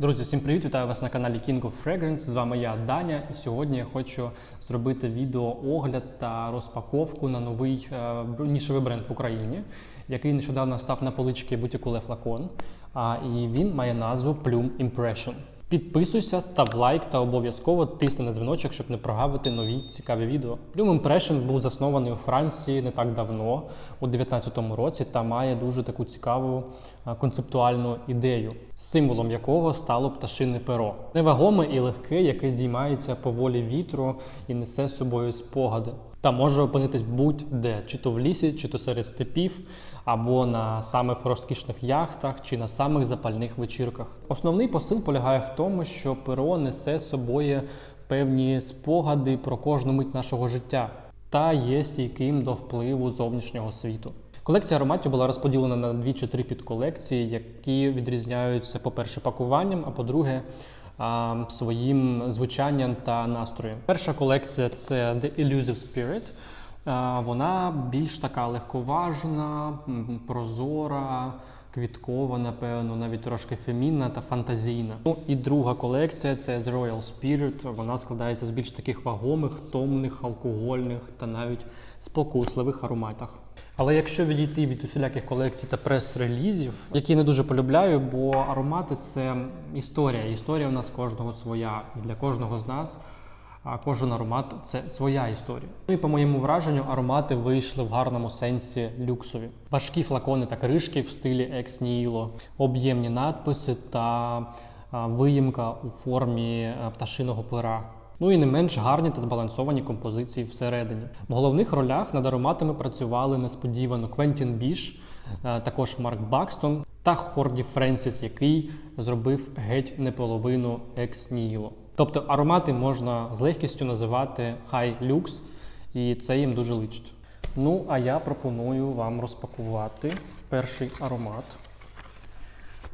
Друзі, всім привіт! Вітаю вас на каналі King of Fragrance. З вами я, Даня, і сьогодні я хочу зробити відео огляд та розпаковку на новий е, нішевий бренд в Україні, який нещодавно став на полички бутіку Флакон. А і він має назву Plume Impression. Підписуйся, став лайк та обов'язково тисни на дзвіночок, щоб не прогавити нові цікаві відео. Plume Impression був заснований у Франції не так давно, у 2019 році, та має дуже таку цікаву концептуальну ідею, символом якого стало пташине перо. Невагоме і легке, яке здіймається по волі вітру і несе з собою спогади. Та може опинитись будь-де, чи то в лісі, чи то серед степів, або на самих розкішних яхтах, чи на самих запальних вечірках. Основний посил полягає в тому, що перо несе з собою певні спогади про кожну мить нашого життя та є стійким до впливу зовнішнього світу. Колекція ароматів була розподілена на дві чи три підколекції, які відрізняються, по-перше, пакуванням, а по-друге, своїм звучанням та настроєм. Перша колекція це The Elusive Spirit. Вона більш така легковажна, прозора, квіткова, напевно, навіть трошки фемінна та фантазійна. Ну і друга колекція це The Royal Spirit. Вона складається з більш таких вагомих, томних, алкогольних та навіть спокусливих ароматах. Але якщо відійти від усіляких колекцій та прес-релізів, які не дуже полюбляю, бо аромати це історія. Історія у нас кожного своя, і для кожного з нас. Кожен аромат це своя історія. Ну і по моєму враженню, аромати вийшли в гарному сенсі люксові. Важкі флакони та кришки в стилі Ex Nihilo, об'ємні надписи та виїмка у формі пташиного пера. Ну і не менш гарні та збалансовані композиції всередині. В головних ролях над ароматами працювали несподівано Квентін Біш, е, також Марк Бакстон та Хорді Френсіс, який зробив геть не половину Ex Nihilo. Тобто аромати можна з легкістю називати High Lux, і це їм дуже личить. Ну, а я пропоную вам розпакувати перший аромат,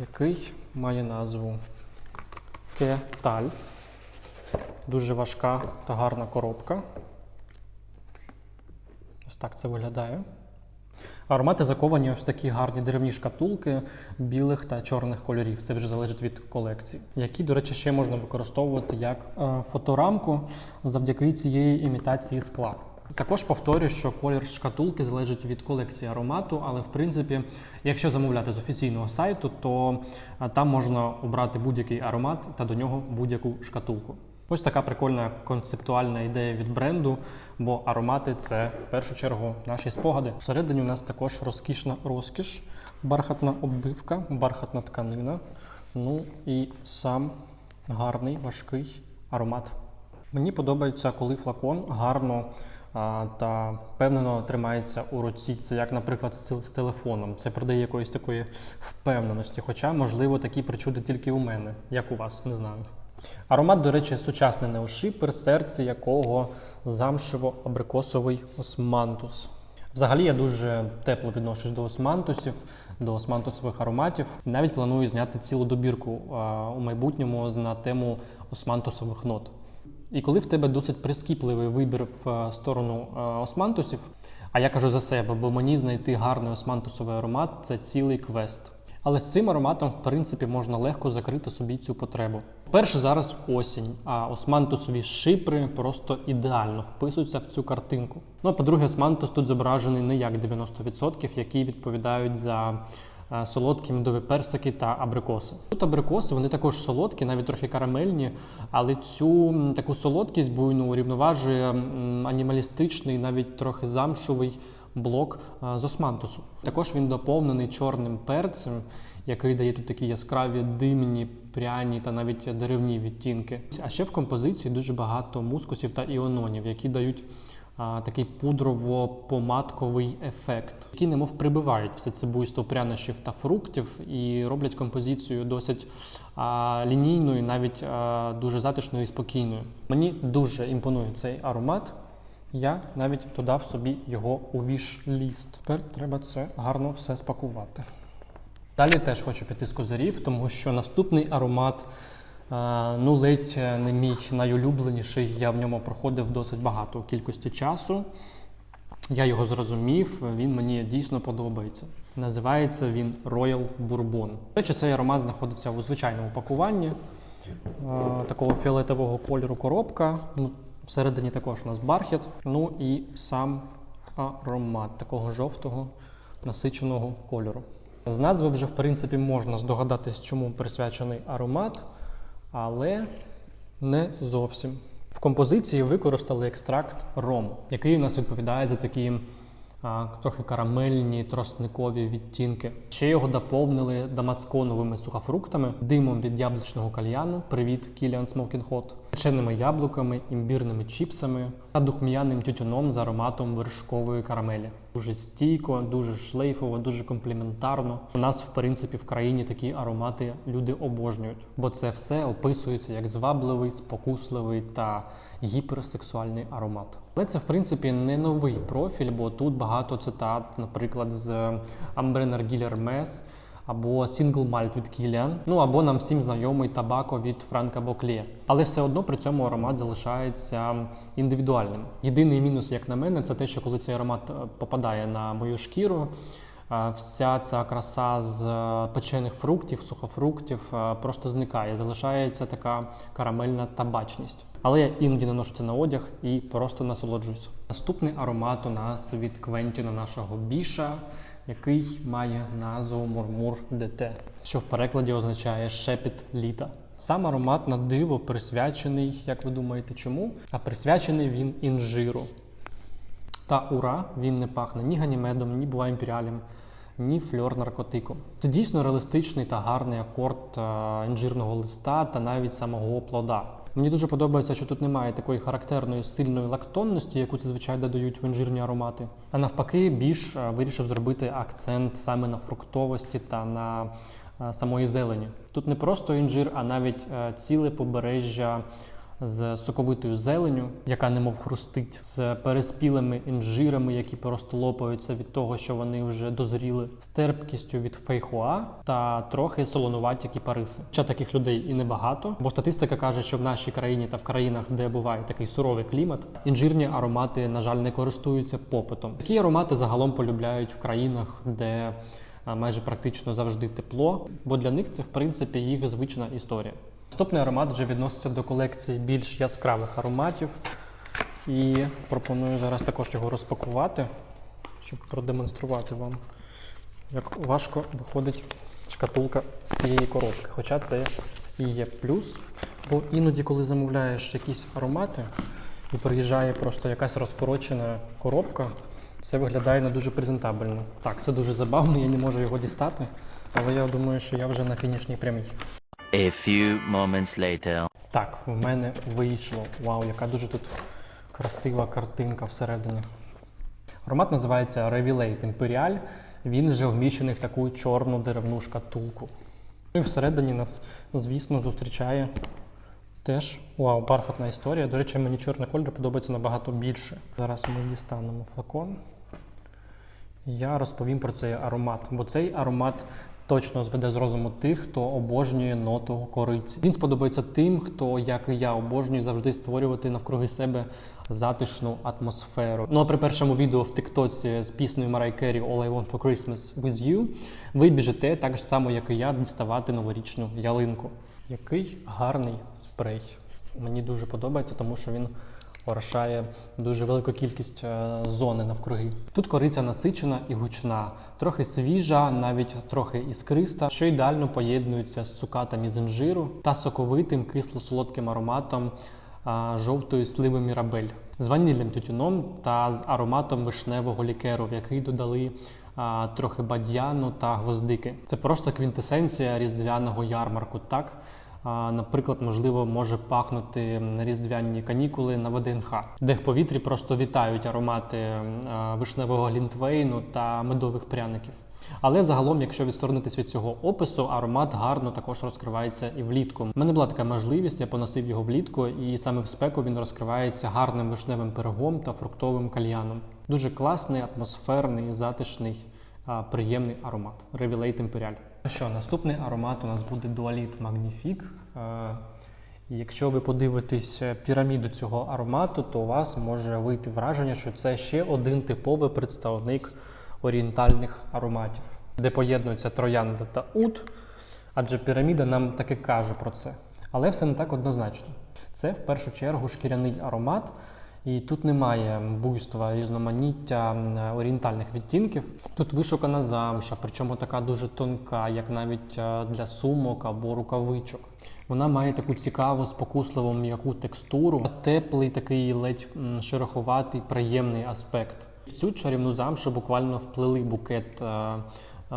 який має назву Кеталь. Дуже важка та гарна коробка. Ось так це виглядає. Аромати заковані ось такі гарні деревні шкатулки білих та чорних кольорів. Це вже залежить від колекції, які, до речі, ще можна використовувати як е, фоторамку завдяки цієї імітації скла. Також повторюю, що колір шкатулки залежить від колекції аромату, але в принципі, якщо замовляти з офіційного сайту, то е, там можна обрати будь-який аромат та до нього будь-яку шкатулку. Ось така прикольна концептуальна ідея від бренду, бо аромати це в першу чергу наші спогади. Всередині у нас також розкішна розкіш, бархатна оббивка, бархатна тканина. Ну і сам гарний важкий аромат. Мені подобається, коли флакон гарно а, та впевнено тримається у руці. Це як, наприклад, з, телефоном. Це придає якоїсь такої впевненості. Хоча, можливо, такі причуди тільки у мене, як у вас, не знаю. Аромат, до речі, сучасний неошипер, серце якого замшево-абрикосовий османтус. Взагалі я дуже тепло відношусь до османтусів, до османтусових ароматів. Навіть планую зняти цілу добірку а, у майбутньому на тему османтусових нот. І коли в тебе досить прискіпливий вибір в сторону а, османтусів, а я кажу за себе, бо мені знайти гарний османтусовий аромат це цілий квест. Але з цим ароматом, в принципі, можна легко закрити собі цю потребу. Перше, зараз осінь, а османтусові шипри просто ідеально вписуються в цю картинку. Ну а по-друге, османтус тут зображений не як 90%, які відповідають за е, солодкі медові персики та абрикоси. Тут абрикоси вони також солодкі, навіть трохи карамельні, але цю таку солодкість буйну урівноважує анімалістичний, навіть трохи замшовий блок з османтусу. Також він доповнений чорним перцем, який дає тут такі яскраві димні, пряні та навіть деревні відтінки. А ще в композиції дуже багато мускусів та іононів, які дають такий пудрово-помадковий ефект, який немов прибивають все це буйство прянощів та фруктів і роблять композицію досить а, лінійною, навіть а, дуже затишною і спокійною. Мені дуже імпонує цей аромат. Я навіть додав собі його у віш-ліст. Тепер треба це гарно все спакувати. Далі теж хочу піти з козирів, тому що наступний аромат е, ну, ледь не мій найулюбленіший. Я в ньому проходив досить багато кількості часу. Я його зрозумів, він мені дійсно подобається. Називається він Royal Bourbon. До речі, цей аромат знаходиться у звичайному пакуванні е, такого фіолетового кольору коробка. Ну, всередині також у нас бархіт. Ну і сам аромат такого жовтого насиченого кольору. З назви вже в принципі можна здогадатись, чому присвячений аромат, але не зовсім. В композиції використали екстракт рому, який у нас відповідає за такі а, трохи карамельні тростникові відтінки. Ще його доповнили дамасконовими сухофруктами, димом від яблучного кальяну. Привіт, Кіліан Smoking Hot, печеними яблуками, імбірними чіпсами та духм'яним тютюном з ароматом вершкової карамелі. Дуже стійко, дуже шлейфово, дуже компліментарно. У нас, в принципі, в країні такі аромати люди обожнюють, бо це все описується як звабливий, спокусливий та гіперсексуальний аромат. Але це, в принципі, не новий профіль, бо тут багато цитат, наприклад, з Ambre Narguilé Hermes, або Single Malt від Kilian, ну або нам всім знайомий табако від Франка Боклє. Але все одно при цьому аромат залишається індивідуальним. Єдиний мінус, як на мене, це те, що коли цей аромат е, попадає на мою шкіру. е, Вся ця краса з е, печених фруктів, сухофруктів просто зникає. Залишається така карамельна табачність. Але я іноді наношу це на одяг і просто насолоджуюсь. Наступний аромат у нас від Квентіна нашого біша, який має назву Мурмур ДТ, що в перекладі означає шепіт літа. Сам аромат на диво присвячений, як ви думаєте, чому? А присвячений він інжиру. Та ура, він не пахне ні ганімедом, ні буа імперіалем, ні фльор наркотиком. Це дійсно реалістичний та гарний акорд е, інжирного листа та навіть самого плода. Мені дуже подобається, що тут немає такої характерної сильної лактонності, яку зазвичай додають в інжирні аромати. А навпаки, більш е, вирішив зробити акцент саме на фруктовості та на е, самої зелені. Тут не просто інжир, а навіть е, ціле побережжя з соковитою зеленю, яка немов хрустить, з переспілими інжирами, які просто лопаються від того, що вони вже дозріли, з терпкістю від фейхоа та трохи солонуваті кіпариси. Хоча таких людей і небагато, бо статистика каже, що в нашій країні та в країнах, де буває такий суровий клімат, інжирні аромати, на жаль, не користуються попитом. Такі аромати загалом полюбляють в країнах, де майже практично завжди тепло, бо для них це в принципі їх звична історія. Наступний аромат вже відноситься до колекції більш яскравих ароматів. І пропоную зараз також його розпакувати, щоб продемонструвати вам, як важко виходить шкатулка з цієї коробки. Хоча це і є плюс. Бо іноді, коли замовляєш якісь аромати і приїжджає просто якась розкорочена коробка, це виглядає не дуже презентабельно. Так, це дуже забавно, я не можу його дістати, але я думаю, що я вже на фінішній прямій. A few moments later. Так, в мене вийшло. Вау, яка дуже тут красива картинка всередині. Аромат називається Revelate Imperial. Він вже вміщений в таку чорну деревну шкатулку. Ну І всередині нас, звісно, зустрічає теж вау, бархатна історія. До речі, мені чорний кольор подобається набагато більше. Зараз ми дістанемо флакон. Я розповім про цей аромат, бо цей аромат точно зведе з розуму тих, хто обожнює ноту кориці. Він сподобається тим, хто, як і я, обожнює завжди створювати навкруги себе затишну атмосферу. Ну а при першому відео в Тиктоці з піснею Марай Керрі All I Want for Christmas with You ви біжите так само, як і я, діставати новорічну ялинку. Який гарний спрей. Мені дуже подобається, тому що він орошає дуже велику кількість е, зони навкруги. Тут кориця насичена і гучна, трохи свіжа, навіть трохи іскриста, що ідеально поєднується з цукатами з інжиру та соковитим кисло-солодким ароматом жовтої сливи Мірабель з ванільним тютюном та з ароматом вишневого лікеру, в який додали трохи бадьяну та гвоздики. Це просто квінтесенція різдвяного ярмарку. Так наприклад, можливо, може пахнути різдвяні канікули на ВДНХ, де в повітрі просто вітають аромати вишневого глінтвейну та медових пряників. Але взагалом, якщо відсторонитись від цього опису, аромат гарно також розкривається і влітку. У мене була така можливість, я поносив його влітку, і саме в спеку він розкривається гарним вишневим пирогом та фруктовим кальяном. Дуже класний, атмосферний, затишний, приємний аромат. Revelate Imperial. Ну що, наступний аромат у нас буде Dualit Magnifique. Е, Якщо ви подивитесь е, піраміду цього аромату, то у вас може вийти враження, що це ще один типовий представник орієнтальних ароматів. де поєднуються троянда та ут, адже піраміда нам таки каже про це. Але все не так однозначно. Це в першу чергу шкіряний аромат, і тут немає буйства, різноманіття орієнтальних відтінків. Тут вишукана замша, причому така дуже тонка, як навіть е, для сумок або рукавичок. Вона має таку цікаву, спокусливу м'яку текстуру, теплий, такий ледь шероховатий, приємний аспект. В цю чарівну замшу буквально вплели букет е,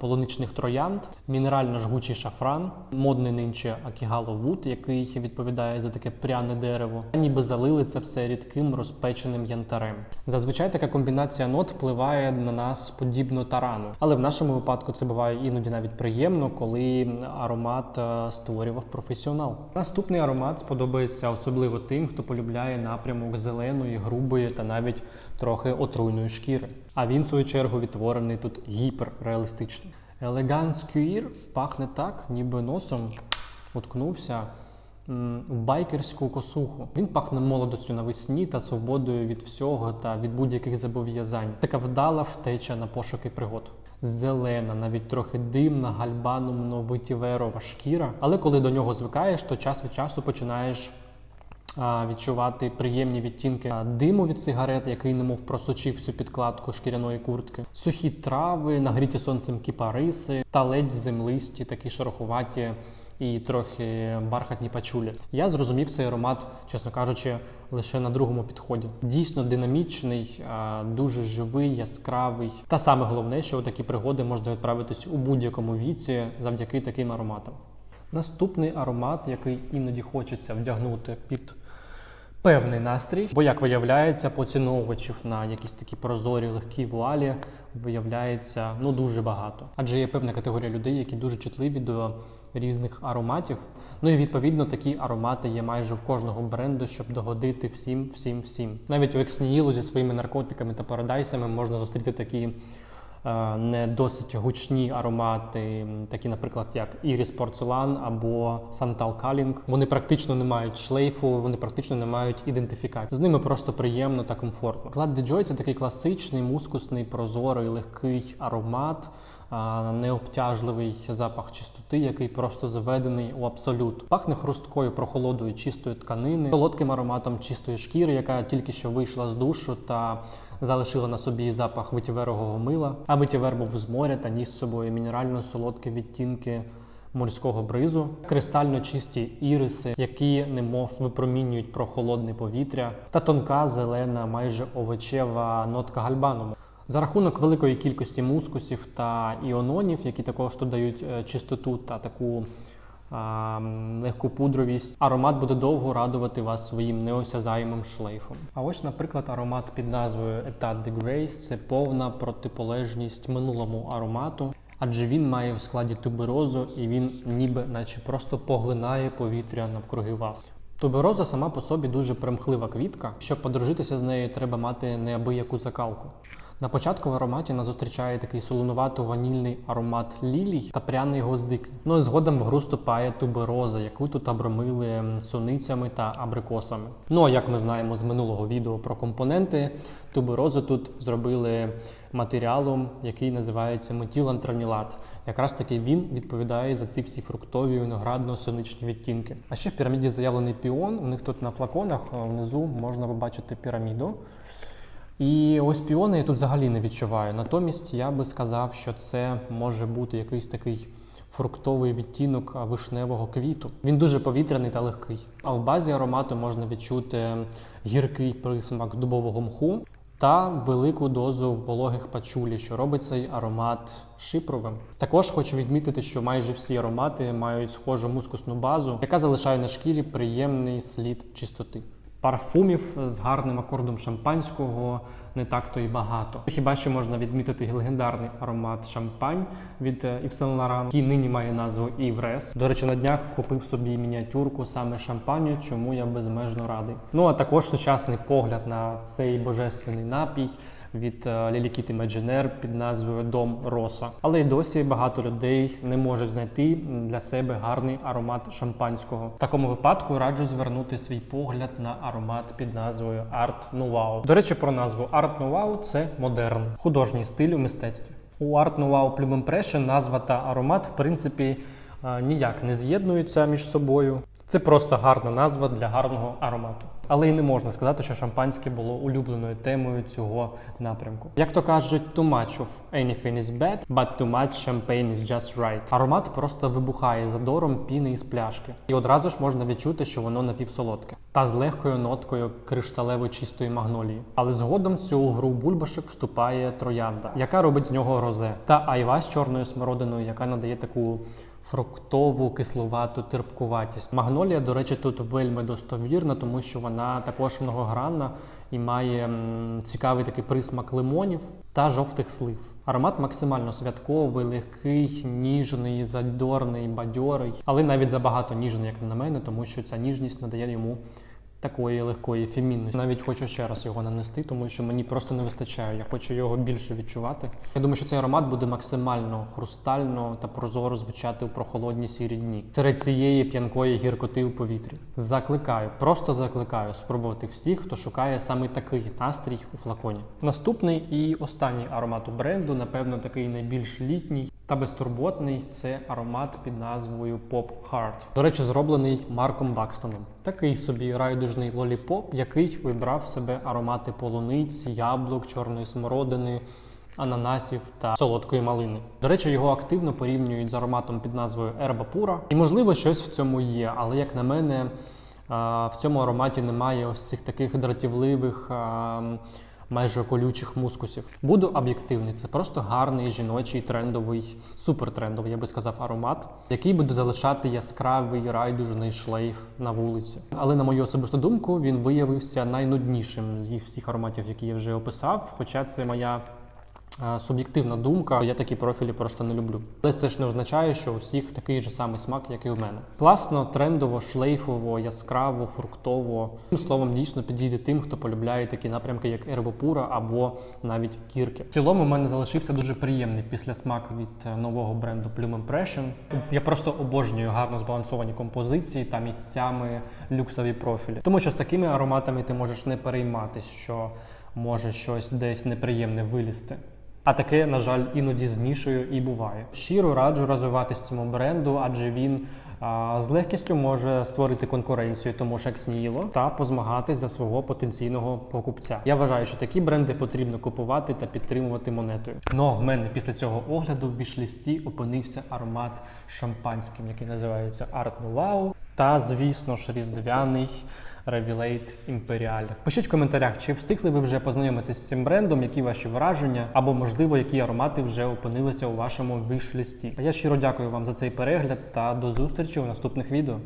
полуничних троянд, мінерально жгучий шафран, модний нинче акігало вуд, який відповідає за таке пряне дерево. Ніби залили це все рідким розпеченим янтарем. Зазвичай така комбінація нот впливає на нас подібно тарану, але в нашому випадку це буває іноді навіть приємно, коли аромат е, створював професіонал. Наступний аромат сподобається особливо тим, хто полюбляє напрямок зеленої, грубої та навіть трохи отруйної шкіри. А він, в свою чергу, відтворений тут гіперреалістично. Елеганс Кюїр пахне так, ніби носом уткнувся в байкерську косуху. Він пахне молодостю навесні та свободою від всього та від будь-яких зобов'язань. Така вдала втеча на пошуки пригод. Зелена, навіть трохи димна, гальбанумно витіверова шкіра. Але коли до нього звикаєш, то час від часу починаєш відчувати приємні відтінки диму від сигарет, який немов просочив всю підкладку шкіряної куртки, сухі трави, нагріті сонцем кіпариси та ледь землисті, такі шероховаті і трохи бархатні пачулі. Я зрозумів цей аромат, чесно кажучи, лише на другому підході. Дійсно динамічний, дуже живий, яскравий. Та саме головне, що у такі пригоди можна відправитись у будь-якому віці завдяки таким ароматам. Наступний аромат, який іноді хочеться вдягнути під певний настрій, бо, як виявляється, поціновувачів на якісь такі прозорі легкі вуалі виявляється ну дуже багато. Адже є певна категорія людей, які дуже чутливі до різних ароматів. Ну і відповідно такі аромати є майже в кожного бренду, щоб догодити всім, всім, всім. Навіть у Екснілу зі своїми наркотиками та парадайсами можна зустріти такі не досить гучні аромати, такі, наприклад, як Iris Porcelain або Santal Calling. Вони практично не мають шлейфу, вони практично не мають ідентифікації. З ними просто приємно та комфортно. Glad Joy – це такий класичний, мускусний, прозорий, легкий аромат. Необтяжливий запах чистоти, який просто зведений у абсолют. Пахне хрусткою прохолодою чистої тканини, солодким ароматом чистої шкіри, яка тільки що вийшла з душу та залишила на собі запах витіверового мила, а витівер був з моря та ніс з собою мінерально солодкі відтінки морського бризу, кристально чисті іриси, які немов випромінюють прохолодне повітря, та тонка зелена, майже овочева нотка гальбану. За рахунок великої кількості мускусів та іононів, які також додають е, чистоту та таку легку пудровість, аромат буде довго радувати вас своїм неосязаємим шлейфом. А ось, наприклад, аромат під назвою Etat de Grace – це повна протиполежність минулому аромату. Адже він має в складі туберозу і він ніби наче просто поглинає повітря навкруги вас. Тубероза сама по собі дуже примхлива квітка. Щоб подружитися з нею, треба мати неабияку закалку. На початку в ароматі нас зустрічає такий солонувато-ванільний аромат лілій та пряний гвоздик. Ну і згодом в гру вступає тубероза, яку тут обромили суницями та абрикосами. Ну а як ми знаємо з минулого відео про компоненти, туберозу тут зробили матеріалом, який називається метілантранілат. Якраз таки він відповідає за ці всі фруктові виноградно-сонячні відтінки. А ще в піраміді заявлений піон. У них тут на флаконах внизу можна побачити піраміду. І ось піони я тут взагалі не відчуваю. Натомість я би сказав, що це може бути якийсь такий фруктовий відтінок вишневого квіту. Він дуже повітряний та легкий. А в базі аромату можна відчути гіркий присмак дубового мху та велику дозу вологих пачулі, що робить цей аромат шипровим. Також хочу відмітити, що майже всі аромати мають схожу мускусну базу, яка залишає на шкірі приємний слід чистоти. Парфумів з гарним акордом шампанського не так то й багато. Хіба що можна відмітити легендарний аромат шампань від е, Yves Saint який нині має назву Іврес. До речі, на днях вхопив собі мініатюрку саме шампаню, чому я безмежно радий. Ну а також сучасний погляд на цей божественний напій від Лілікіт Іmagineer під назвою Дом Роса. Але й досі багато людей не можуть знайти для себе гарний аромат шампанського. В такому випадку раджу звернути свій погляд на аромат під назвою Art Nouveau. До речі, про назву Art Nouveau – це модерн, художній стиль у мистецтві. У Art Nouveau Plume Impression назва та аромат, в принципі, е, ніяк не з'єднуються між собою. Це просто гарна назва для гарного аромату. Але й не можна сказати, що шампанське було улюбленою темою цього напрямку. Як то кажуть, too much of anything is bad, but too much champagne is just right. Аромат просто вибухає задором піни із пляшки, і одразу ж можна відчути, що воно напівсолодке, та з легкою ноткою кришталево чистої магнолії. Але згодом цю гру бульбашок вступає троянда, яка робить з нього розе, та айва з чорною смородиною, яка надає таку фруктову, кисловату терпкуватість. Магнолія, до речі, тут вельми достовірна, тому що вона також многогранна і має цікавий такий присмак лимонів та жовтих слив. Аромат максимально святковий, легкий, ніжний, задорний, бадьорий, але навіть забагато ніжний, як на мене, тому що ця ніжність надає йому такої легкої фемінності. Навіть хочу ще раз його нанести, тому що мені просто не вистачає. Я хочу його більше відчувати. Я думаю, що цей аромат буде максимально хрустально та прозоро звучати у прохолодні сірі дні. Серед цієї п'янкої гіркоти у повітрі. Закликаю, просто закликаю спробувати всіх, хто шукає саме такий настрій у флаконі. Наступний і останній аромат у бренду, напевно, такий найбільш літній та безтурботний це аромат під назвою Pop Heart. До речі, зроблений Марком Бакстоном. Такий собі райдужний лоліпоп, який вибрав в себе аромати полуниць, яблук, чорної смородини. Ананасів та солодкої малини. До речі, його активно порівнюють з ароматом під назвою Ерба Пура. І можливо, щось в цьому є, але як на мене, в цьому ароматі немає ось цих таких дратівливих. Майже колючих мускусів. Буду об'єктивний, це просто гарний жіночий трендовий, супертрендовий, я би сказав, аромат, який буде залишати яскравий райдужний шлейф на вулиці. Але на мою особисту думку, він виявився найнуднішим з їх всіх ароматів, які я вже описав. Хоча це моя суб'єктивна думка. Я такі профілі просто не люблю. Але це ж не означає, що у всіх такий же самий смак, як і у мене. Класно, трендово, шлейфово, яскраво, фруктово. Тим словом, дійсно підійде тим, хто полюбляє такі напрямки, як ербопура або навіть кірки. В цілому, у мене залишився дуже приємний післясмак від е, нового бренду Plume Impression. Я просто обожнюю гарно збалансовані композиції та місцями люксові профілі. Тому що з такими ароматами ти можеш не перейматись, що може щось десь неприємне вилізти. А таке, на жаль, іноді з нішою і буває. Щиро раджу розвиватись цьому бренду, адже він а, з легкістю може створити конкуренцію тому ж як Сніло та позмагатись за свого потенційного покупця. Я вважаю, що такі бренди потрібно купувати та підтримувати монетою. Ну а в мене після цього огляду в вішлісті опинився аромат шампанським, який називається Art Nouveau. Та, звісно ж, різдвяний Revelate Imperial. Пишіть в коментарях, чи встигли ви вже познайомитись з цим брендом, які ваші враження, або можливо, які аромати вже опинилися у вашому виш-листі. А я щиро дякую вам за цей перегляд та до зустрічі у наступних відео.